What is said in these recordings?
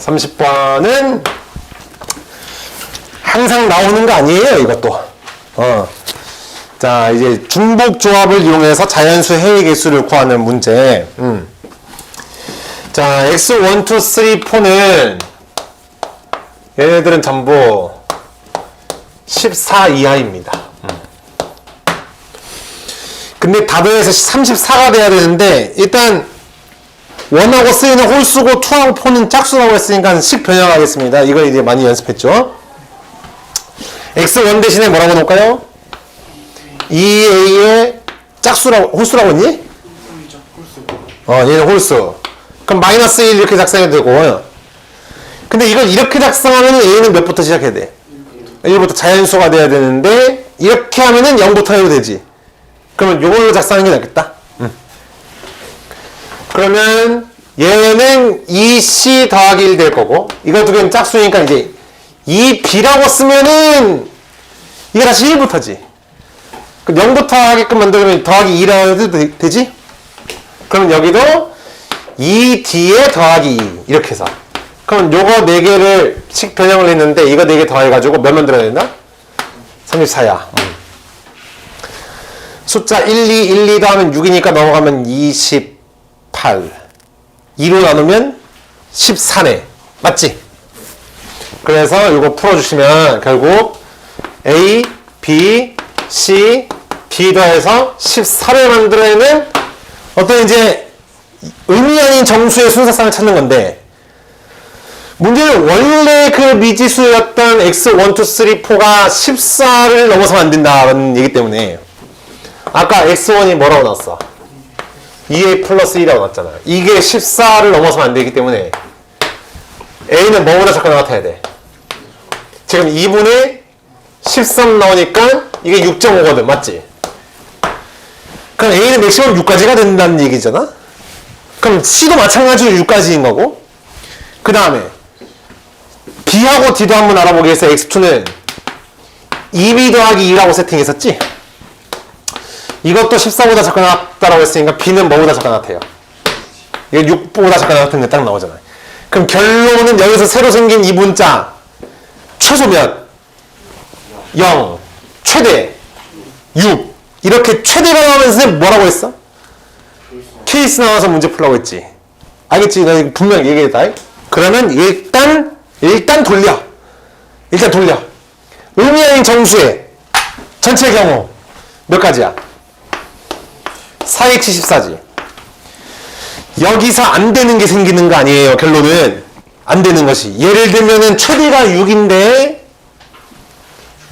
30번은 항상 나오는 거 아니에요, 이것도. 어. 자, 이제 중복 조합을 이용해서 자연수 해외 개수를 구하는 문제. 음. 자, x1, 2, 3, 4는 얘네들은 전부 14 이하입니다. 음. 근데 답에서 34가 돼야 되는데 일단 원하고 쓰이는 홀수고 투하고 포는 짝수라고 했으니까 식 변형하겠습니다. 이걸 이제 많이 연습했죠. x1 대신에 뭐라고 놓을까요? 2a의 짝수라고 홀수라고 했니? 어, 얘는 홀수. 그럼 마이너스 1 이렇게 작성해도 되고. 근데 이걸 이렇게 작성하면 a는 몇부터 시작해야 돼? 1부터 자연수가 돼야 되는데 이렇게 하면은 0부터 해도 되지. 그러면 요걸로 작성하는 게 낫겠다. 음. 그러면 얘는 2c 더하기 1 될 거고 이거 두 개는 짝수니까 이제 2b라고 쓰면은 이게 다시 1부터지. 그럼 0부터 하게끔 만들면 더하기 2라고 해도 되- 되지? 그럼 여기도 2d에 더하기 2 이렇게 해서 그럼 요거 4개를 식 변형을 했는데 이거 4개 더해가지고 몇 만들어야 된다? 34야. 숫자 1, 2, 1, 2 더하면 6이니까 넘어가면 28. 2로 나누면 14네. 맞지? 그래서 이거 풀어주시면 결국 A, B, C, D 더해서 14를 만들어내는 어떤 이제 의미 아닌 정수의 순서상을 찾는 건데 문제는 원래 그 미지수였던 x1, 2, 3, 4가 14를 넘어서면 안 된다는 얘기 때문에 아까 x1이 뭐라고 나왔어? 2a 플러스 2라고 나왔잖아. 이게 14를 넘어서면 안 되기 때문에 a는 뭐보다 작거나 같아야 돼? 지금 2분의 13 나오니까 이게 6.5거든. 맞지? 그럼 a는 맥시멈 6까지가 된다는 얘기잖아? 그럼 c도 마찬가지로 6까지인 거고 그 다음에 b하고 d도 한번 알아보기 위해서 x2는 2b 더하기 2라고 세팅했었지? 이것도 14보다 작거나 같다라고 했으니까 b는 뭐보다 작거나 같아요? 이게 6보다 작거나 같은 게 딱 나오잖아. 그럼 결론은 여기서 새로 생긴 이 문자 최소 몇? 0, 최대 6 이렇게 최대가 나오면 선생님 뭐라고 했어? 케이스 나와서 문제 풀라고 했지. 알겠지? 나 이거 분명히 얘기했다. 그러면 일단 일단 돌려. 일단 돌려. 의미 아닌 정수의 전체 경우 몇 가지야? 474지. 여기서 안 되는 게 생기는 거 아니에요. 결론은 안 되는 것이. 예를 들면은 최대가 6인데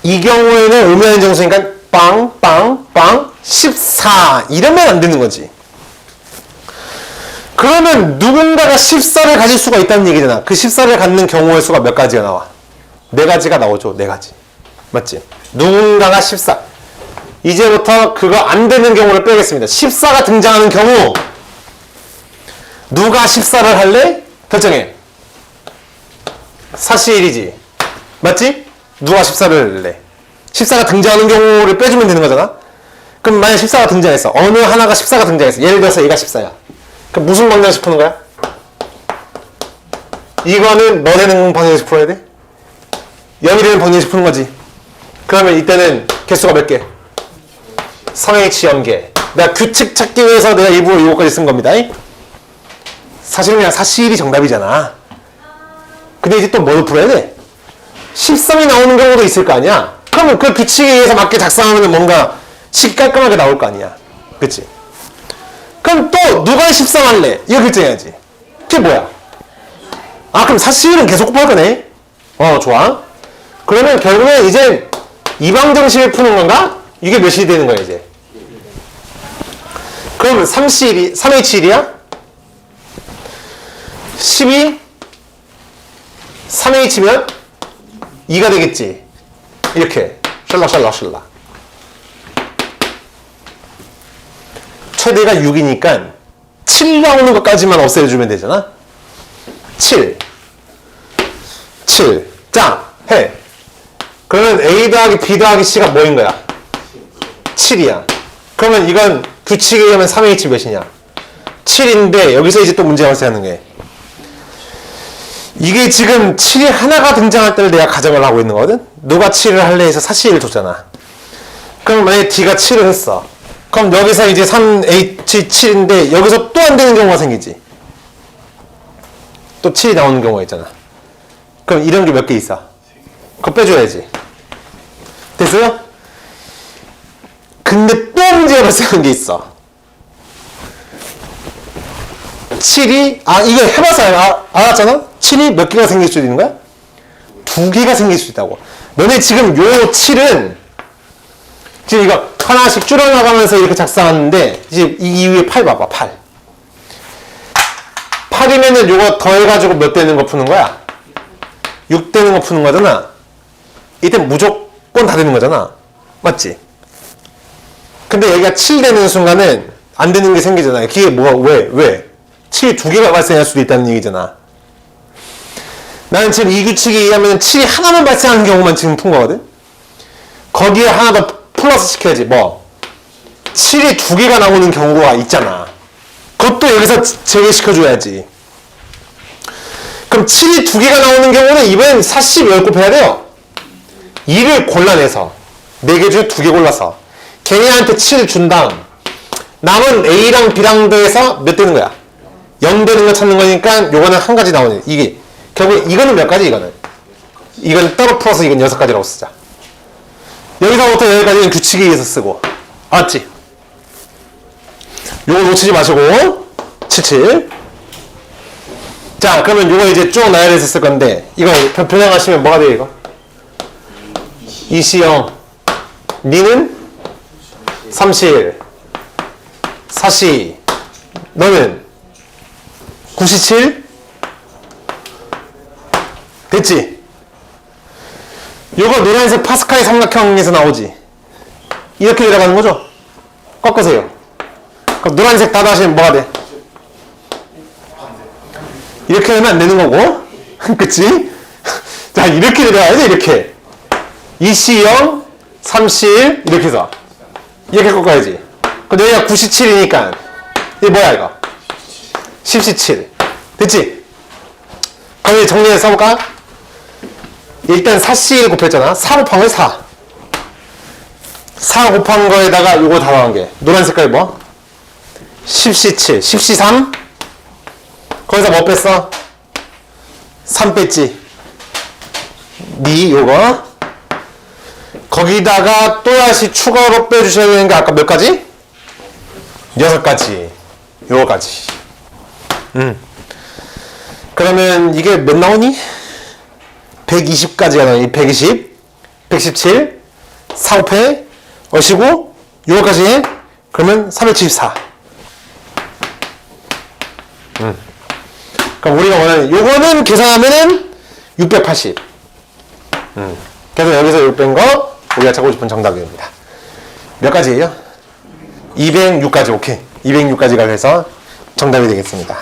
이 경우에는 아닌 정수니까 빵, 빵, 빵, 14 이러면 안 되는 거지. 그러면 누군가가 14를 가질 수가 있다는 얘기잖아. 그 14를 갖는 경우의 수가 몇 가지가 나와? 네 가지가 나오죠. 네 가지. 맞지? 누군가가 14. 이제부터 그거 안 되는 경우를 빼겠습니다. 14가 등장하는 경우 누가 14를 할래? 결정해. 사실이지. 맞지? 누가 14를 할래? 14가 등장하는 경우를 빼주면 되는 거잖아? 그럼 만약 14가 등장했어. 어느 하나가 14가 등장했어. 예를 들어서 얘가 14야. 그럼 무슨 방정식 푸는 거야? 이거는 뭐 되는 방정식 풀어야 돼? 0이 되는 방정식 푸는 거지. 그러면 이때는 개수가 몇 개? 3H 연계. 내가 규칙 찾기 위해서 내가 일부러 이거까지 쓴 겁니다. 사실은 그냥 사실이 정답이잖아. 근데 이제 또뭘 풀어야 돼? 13이 나오는 경우도 있을 거 아니야? 그러면 그 규칙에 의해서 맞게 작성하면 뭔가 식 깔끔하게 나올 거 아니야. 그치? 그럼 또 누가 13 할래? 이거 결정해야지. 그게 뭐야? 아 그럼 사실은 계속 곱할 거네? 어 좋아. 그러면 결국엔 이제 이방정식을 푸는 건가? 이게 몇이 되는 거야 이제? 그러면 3C1이, 3H1이야? 12? 3H면 2가 되겠지. 이렇게. 샬락샬락샬락. 최대가 6이니까 7 나오는 것까지만 없애주면 되잖아. 7. 7. 자, 해. 그러면 A 더하기 B 더하기 C가 뭐인 거야? 7이야. 그러면 이건 규칙에 의하면 3H 몇이냐? 7인데 여기서 이제 또 문제가 발생하는 게 이게 지금 7이 하나가 등장할 때를 내가 가정을 하고 있는 거거든? 누가 7을 할래 해서 사시를 줬잖아. 그럼 만약에 D가 7을 했어. 그럼 여기서 이제 3H7인데 여기서 또 안 되는 경우가 생기지. 또 7이 나오는 경우가 있잖아. 그럼 이런 게 몇 개 있어? 그거 빼줘야지. 됐어요? 근데 또 문제가 발생한 게 있어. 7이, 아, 이거 해봐서 알, 알았잖아? 7이 몇 개가 생길 수 있는 거야? 두 개가 생길 수 있다고. 너네 지금 요 7은 지금 이거 하나씩 줄여나가면서 이렇게 작성하는데 이제 이 이후에 8 봐봐, 8. 8이면은 요거 더해가지고 몇 되는 거 푸는 거야? 6 되는 거 푸는 거잖아. 이때 무조건 다 되는 거잖아. 맞지? 근데 여기가 7 되는 순간은 안 되는 게 생기잖아. 그게 뭐가, 왜, 왜? 7이 두 개가 발생할 수도 있다는 얘기잖아. 나는 지금 이 규칙에 의하면 7이 하나만 발생하는 경우만 지금 푼 거거든? 거기에 하나 더 플러스 시켜야지, 뭐. 7이 두 개가 나오는 경우가 있잖아. 그것도 여기서 제외시켜줘야지. 그럼 7이 두 개가 나오는 경우는 이번엔 40열 곱해야 돼요. 2를 골라내서 4개 중에 2개 골라서 걔네한테 7을 준 다음 남은 A랑 B랑 더해서 몇 되는 거야? 0 되는 거 찾는 거니까 요거는 한 가지 나오네. 이게 결국 이거는 몇 가지 이거는? 이건 따로 풀어서 이건 여섯 가지라고 쓰자. 여기서부터 여기까지는 규칙에 의해서 쓰고 알았지? 요거 놓치지 마시고 77 자 그러면 요거 이제 쭉 나열해서 쓸 건데 이거 변- 변형하시면 뭐가 돼요 이거? 이시영 니는 37 사시 너는 97 됐지? 요거 노란색 파스칼 삼각형에서 나오지 이렇게 내려가는 거죠? 꺾으세요 그럼 노란색 다 다시면 뭐가 돼? 이렇게 하면 안 되는 거고 그치? 자 이렇게 내려가야지 이렇게 이시영 31 이렇게 해서 이렇게 꺾어야지 그럼 여기가 97이니까 이게 뭐야 이거 17 됐지? 그럼 이제 정리해서 써볼까? 일단 4씨 곱했잖아 4 곱한 거 4. 4 곱한 거에다가 요거 다 더한 게 노란 색깔 뭐? 10C7 10C3 거기서 뭐 뺐어? 3 뺐지 니 요거 거기다가 또다시 추가로 빼주셔야 되는 게 아까 몇 가지? 여섯 가지 요거까지 음 그러면 이게 몇 나오니? 120까지가 나오니 120 117 4호패 어시고 요거까지 해 그러면 374 음. 그럼 우리가 원하는 요거는 계산하면은 680 음. 그래서 여기서 600거 우리가 찾고 싶은 정답입니다. 몇 가지예요? 206까지 오케이. 206까지가 돼서 정답이 되겠습니다